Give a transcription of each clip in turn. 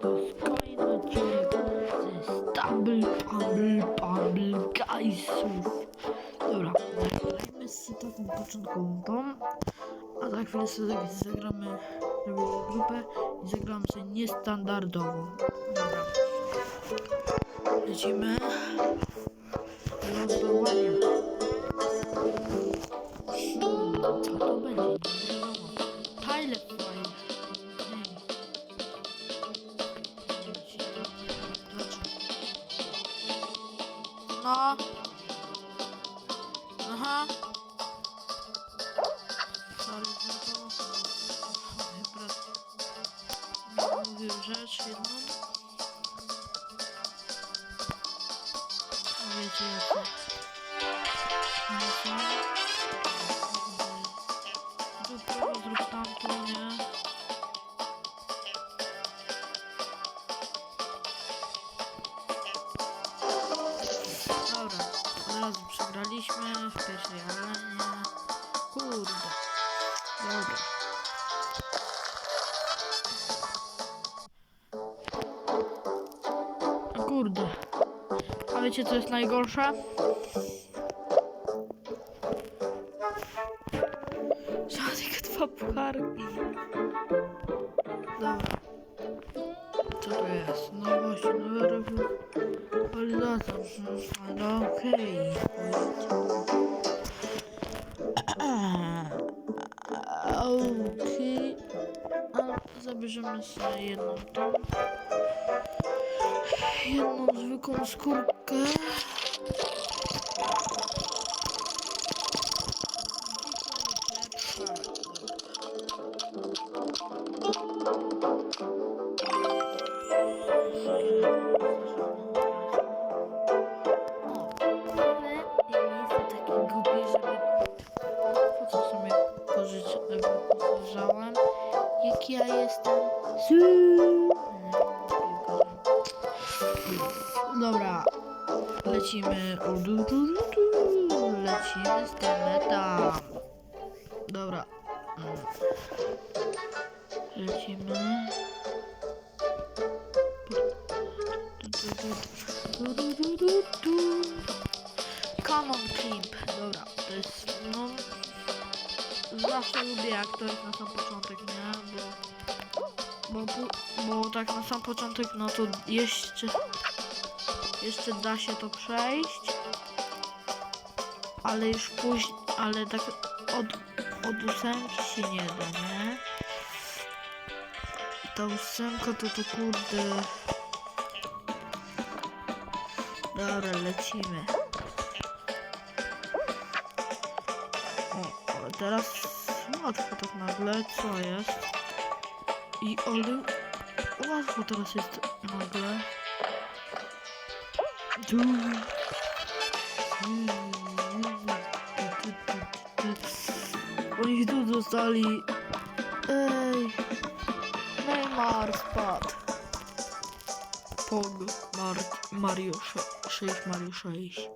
to ze Guysów. Dobra, zagrajmy z taką początkową tą, a za chwilę sobie tak zagramy, robimy grupę i zagramy sobie niestandardową. Dobra. Lecimy. Hmm, co to będzie? Za to. Mój wiecie co jest najgorsze? Żadnych dwa pucharki. Dobra. Co to jest? No właśnie, no ja robię walidator. Ale okej. Okej. A zabierzemy sobie jedną tą. Jedną zwykłą skórkę. Ale Dobra. Lecimy. Lecimy z tym tam. Dobra. Lecimy. Canon Clip. Dobra, to jest no zawsze lubię jak to jest na sam początek, nie? Bo, bo, bo tak na sam początek no to jeszcze jeszcze da się to przejść. Ale już później, ale tak od, od ósemki się nie da, nie? Ta ósemka to to kurde. Dobra, lecimy. O, teraz łatwo tak nagle, co jest? I ale łatwo teraz jest nagle. Tu. Oni tu dostali. Ej. Neymar spadł. Pog. Mar Mario 6. Mario 6.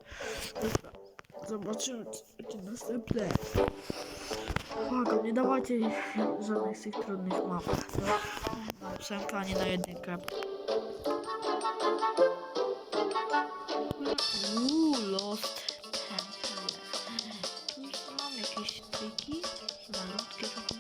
Dobra. Zobaczymy będzie następne. Nie dawajcie żadnych z tych trudnych map. Na ósemkę, ani na jedynkę. Uuu, Lost. Tu mam jakieś triki. Malutkie takie.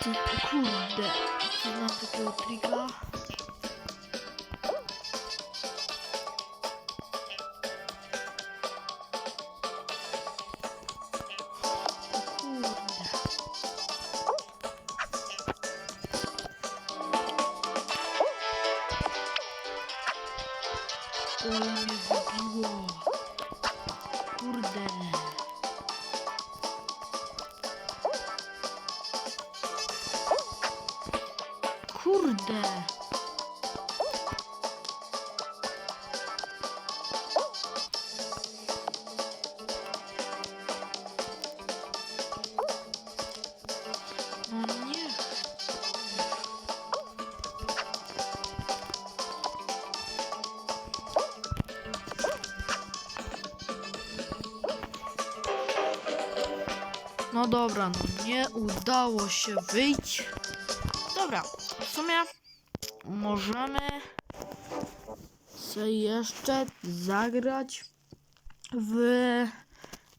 Ty, kurde, znam takiego trika. Kurde. się. No, no dobra, no nie udało się wyjść. Dobra, w sumie możemy sobie jeszcze zagrać w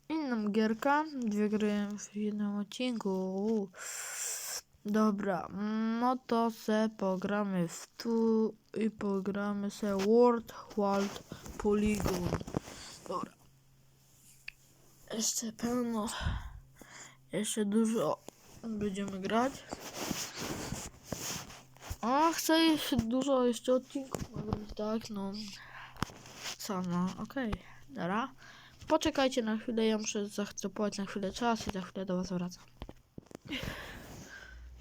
inną gierkę. Dwie gry w jednym odcinku. Dobra, no to se pogramy w tu i pogramy se World World Polygon. Dobra. Jeszcze pełno, jeszcze dużo będziemy grać. A chcę jeszcze dużo jeszcze odcinków nagrać, tak, no. Co, no, okej, dobra. Poczekajcie na chwilę, ja muszę zastopować na chwilę czas i za chwilę do was wracam.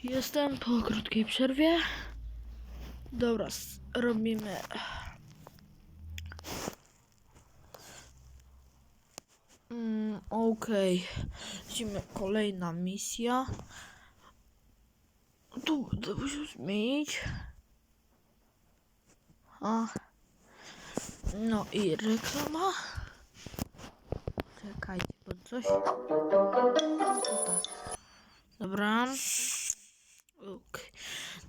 Jestem po krótkiej przerwie. Dobra, robimy. Mm, Okej. Lecimy kolejna misja. Tu będę musiał zmienić. A. No i reklama. Czekajcie, bo coś. Tutaj. Dobra. Okej.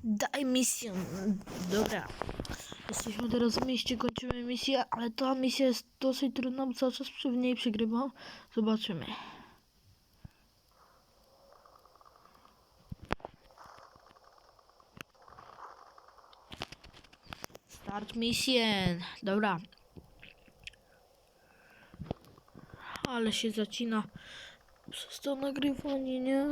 Daj misję. Dobra. Jesteśmy teraz w mieście, kończymy misję, ale ta misja jest dosyć trudna, bo cały czas w niej przegrywam. Zobaczymy. Start misję. Dobra. Ale się zacina przez to nagrywanie, nie?